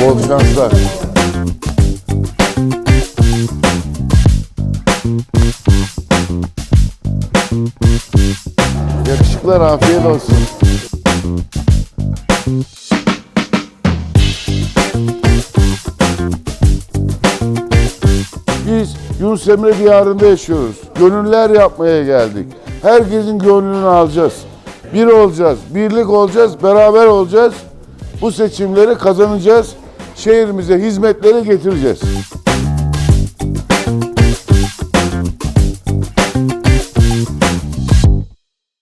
Волк Ганзак. Yakışıklar afiyet olsun. Biz Yunus Emre diyarında yaşıyoruz. Gönüller yapmaya geldik. Herkesin gönlünü alacağız. Bir olacağız, birlik olacağız, beraber olacağız. Bu seçimleri kazanacağız. Şehrimize hizmetleri getireceğiz.